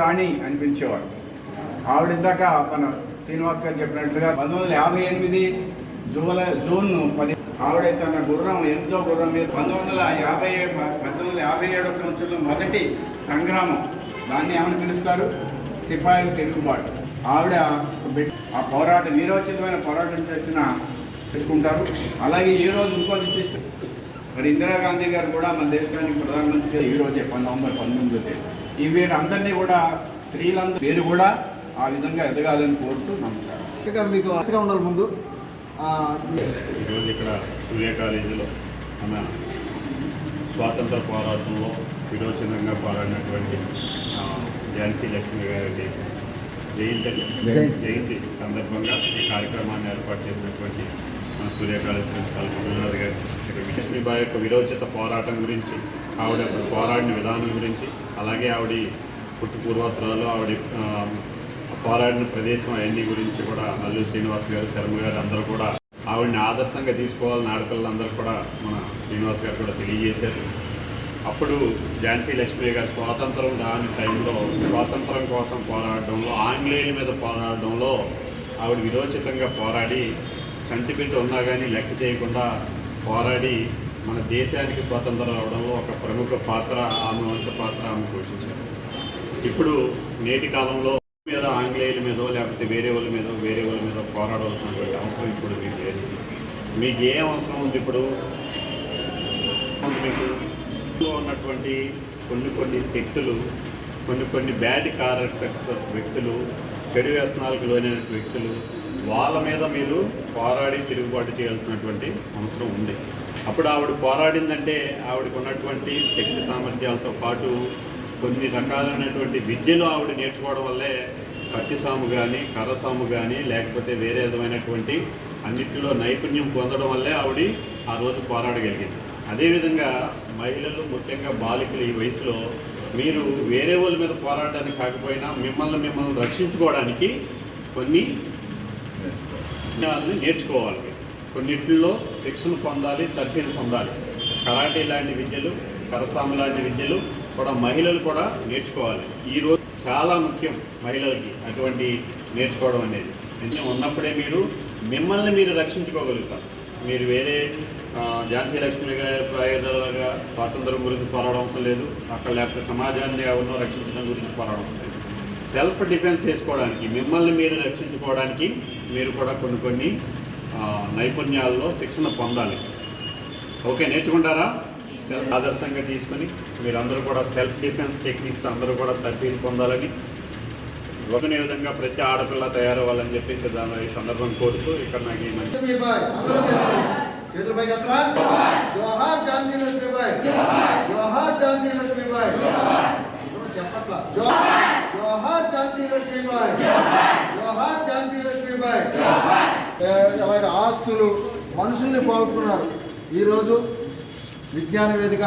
రాణి అనిపించేవాడు. ఆవిడ ఇందాక మన శ్రీనివాస్ గారు చెప్పినట్లుగా పంతొమ్మిది వందల యాభై ఎనిమిది జూలై జూన్ పది ఆవిడ తన గుర్రం ఎనిమిదో గుర్రం మీద పంతొమ్మిది వందల యాభై ఏడు పంతొమ్మిది వందల యాభై ఏడో సంవత్సరంలో మొదటి సంగ్రామం. దాన్ని ఏమని పిలుస్తారు? సిపాయిల తిరుగుబాటు. ఆవిడ ఆ పోరాట నిరోచితమైన పోరాటం చేసిన తెచ్చుకుంటారు. అలాగే ఈ రోజు ఇంకో విశిష్టం మరి ఇందిరాగాంధీ గారు కూడా మన దేశానికి ప్రధానమంత్రి ఈ రోజే నవంబర్ పంతొమ్మిదో తేదీ. ఈ వీరందరినీ కూడా స్త్రీలందరూ వీరు కూడా ఆ విధంగా ఎదగాలని కోరుతూ నమస్కారం ఇంకా మీకు అర్థంగా ఉండాలి ముందు ఆ, ఈరోజు ఇక్కడ సూర్య కాలేజీలో మన స్వాతంత్ర పోరాటంలో విరోచనంగా పోరాడినటువంటి ఆ, ఝాన్సీ లక్ష్మి గారికి జయంతి జయంతి. జయంతి సందర్భంగా ఈ కార్యక్రమాన్ని ఏర్పాటు చేసినటువంటి మన సూర్య కాలేజీ ప్రిన్సిపాల్ గురునాథ్ లక్ష్మీబాయి యొక్క విరోచిత పోరాటం గురించి ఆవిడ పోరాడిన విధానం గురించి అలాగే ఆవిడ పుట్టు పూర్వోత్తరాలు ఆవిడ పోరాడిన ప్రదేశం అవన్నీ గురించి కూడా అల్లు శ్రీనివాస్ గారు శర్మ గారు అందరూ కూడా ఆవిడని ఆదర్శంగా తీసుకోవాలని ఆడపిల్లలందరూ కూడా మన శ్రీనివాస్ గారు కూడా తెలియజేశారు. అప్పుడు ఝాన్సీ లక్ష్మి గారు స్వాతంత్రం రాని టైంలో స్వాతంత్రం కోసం పోరాడడంలో ఆంగ్లేయుల మీద పోరాడడంలో ఆవిడ విరోచితంగా పోరాడి చంటిబిడ్డ ఉన్నా కానీ లెక్క చేయకుండా పోరాడి మన దేశానికి స్వాతంత్రం రావడంలో ఒక ప్రముఖ పాత్ర ఆమె పాత్ర ఆమె పోషించారు. ఇప్పుడు నేటి కాలంలో మీద ఆంగ్లేయుల మీదో లేకపోతే వేరే వాళ్ళ మీద వేరే వాళ్ళ మీద పోరాడవలసినటువంటి అవసరం ఇప్పుడు మీకు లేదు. మీకు ఏం అవసరం ఉంది ఇప్పుడు? మీకు ఉన్నటువంటి కొన్ని కొన్ని శక్తులు కొన్ని కొన్ని బ్యాడ్ క్యారెక్టర్స్ వ్యక్తులు చెడు వ్యసనాలకు లోనైన వ్యక్తులు వాళ్ళ మీద మీరు పోరాడి తిరుగుబాటు చేయాల్సినటువంటి అవసరం ఉంది. అప్పుడు ఆవిడ పోరాడిందంటే ఆవిడకు ఉన్నటువంటి శక్తి సామర్థ్యాలతో పాటు కొన్ని రకాలైనటువంటి విద్యలు ఆవిడ నేర్చుకోవడం వల్లే కత్తిసాము కానీ కర్రసాము కానీ లేకపోతే వేరే విధమైనటువంటి అన్నింటిలో నైపుణ్యం పొందడం వల్లే ఆవిడ ఆ రోజు పోరాడగలిగింది. అదేవిధంగా మహిళలు ముఖ్యంగా బాలికలు ఈ వయసులో మీరు వేరే వాళ్ళ మీద పోరాడడానికి కాకపోయినా మిమ్మల్ని మిమ్మల్ని రక్షించుకోవడానికి కొన్ని విజ్ఞానాన్ని నేర్చుకోవాలి. కొన్నింటిలో శిక్షణ పొందాలి తర్ఫీదు పొందాలి. కరాటే లాంటి విద్యలు కరసాము లాంటి విద్యలు కూడా మహిళలు కూడా నేర్చుకోవాలి. ఈరోజు చాలా ముఖ్యం మహిళలకి అటువంటి నేర్చుకోవడం అనేది. ఎందుకంటే ఉన్నప్పుడే మీరు మిమ్మల్ని మీరు రక్షించుకోగలుగుతారు. మీరు వేరే ఝాన్సీ లక్ష్మి గారి ప్రయోజనాలుగా స్వాతంత్రం గురించి పోరాడవసరం లేదు. అక్కడ లేకపోతే సమాజాన్ని ఎవరినో రక్షించడం గురించి పోరాడవసరం లేదు. సెల్ఫ్ డిఫెన్స్ చేసుకోవడానికి మిమ్మల్ని మీరు రక్షించుకోవడానికి మీరు కూడా కొన్ని కొన్ని ఆ, నైపుణ్యాల్లో శిక్షణ పొందాలి. ఓకే నేర్చుకుంటారా? సెల్ఫ్ ఆదర్శంగా తీసుకుని మీరందరూ కూడా సెల్ఫ్ డిఫెన్స్ టెక్నిక్స్ అందరూ కూడా తర్ఫీదు పొందాలని ఒకనే విధంగా ప్రతి ఆడపిల్ల తయారవ్వాలని చెప్పేసి దాని ఈ సందర్భం కోరుతూ ఇక్కడ నాకు ఈ మంచి జోహార్. ఝాన్సీ లక్ష్మీబాయి. జోహార్ ఝాన్సీ లక్ష్మీబాయి అందరూ చెప్పట్లా జోహార్ జోహార్ ఝాన్సీ లక్ష్మీబాయి జోహార్ ఝాన్సీ లక్ష్మీబాయి అలాగే ఆస్తులు మనుషుల్ని పోగొట్టుకున్నారు. ఈరోజు విజ్ఞాన వేదిక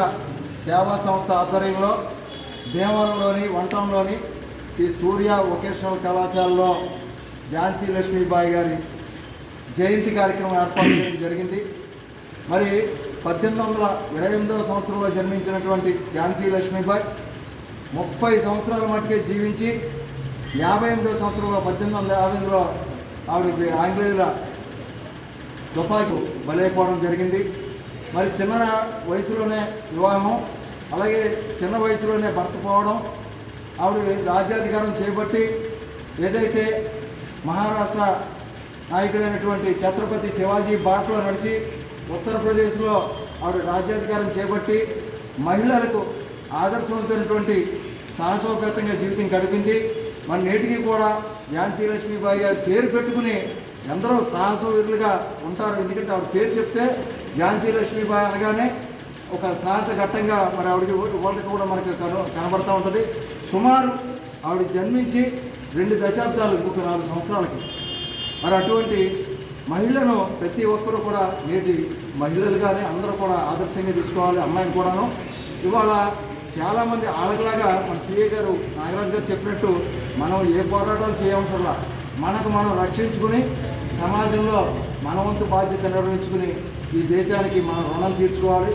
సేవా సంస్థ ఆధ్వర్యంలో భీమవరంలోని వంటంలోని శ్రీ సూర్య వొకేషనల్ కళాశాలలో ఝాన్సీ లక్ష్మీబాయి గారి జయంతి కార్యక్రమం ఏర్పాటు చేయడం జరిగింది. మరి పద్దెనిమిది వందల ఇరవై ఎనిమిదవ సంవత్సరంలో జన్మించినటువంటి ఝాన్సీ లక్ష్మీబాయి ముప్పై సంవత్సరాల మట్టుకే జీవించి యాభై ఎనిమిదో సంవత్సరంలో పద్దెనిమిది వందల యాభై ఎనిమిదిలో ఆవిడ ఆంగ్లేయుల తుపాకు బలైపోవడం జరిగింది. మరి చిన్న వయసులోనే వివాహం అలాగే చిన్న వయసులోనే భర్త పోవడం ఆవిడ రాజ్యాధికారం చేపట్టి ఏదైతే మహారాష్ట్ర నాయకుడైనటువంటి ఛత్రపతి శివాజీ బాటలో నడిచి ఉత్తరప్రదేశ్లో ఆవిడ రాజ్యాధికారం చేపట్టి మహిళలకు ఆదర్శవంతమైనటువంటి సాహసోపేతంగా జీవితం గడిపింది. మన నేటికి కూడా ఝాన్సీ లక్ష్మీబాయి గారి పేరు పెట్టుకుని ఎందరో సాహసవీరులుగా ఉంటారు. ఎందుకంటే ఆవిడ పేరు చెప్తే ఝాన్సీ లక్ష్మీబాయి అనగానే ఒక సాహస ఘట్టంగా మరి ఆవిడకి వాళ్ళకి కూడా మనకు కన కనబడతా ఉంటుంది. సుమారు ఆవిడ జన్మించి రెండు దశాబ్దాలు ఒక నాలుగు సంవత్సరాలకి. మరి అటువంటి మహిళను ప్రతి ఒక్కరూ కూడా నేటి మహిళలుగానే అందరూ కూడా ఆదర్శంగా తీసుకోవాలి అమ్మాయిని కూడాను. ఇవాళ చాలామంది ఆడగలాగా మన సిఏ గారు నాగరాజు గారు చెప్పినట్టు మనం ఏ పోరాటాలు చేయవసరంలా మనకు మనం రక్షించుకుని సమాజంలో మన వంతు బాధ్యత నిర్వహించుకుని ఈ దేశానికి మన రుణం తీర్చుకోవాలి.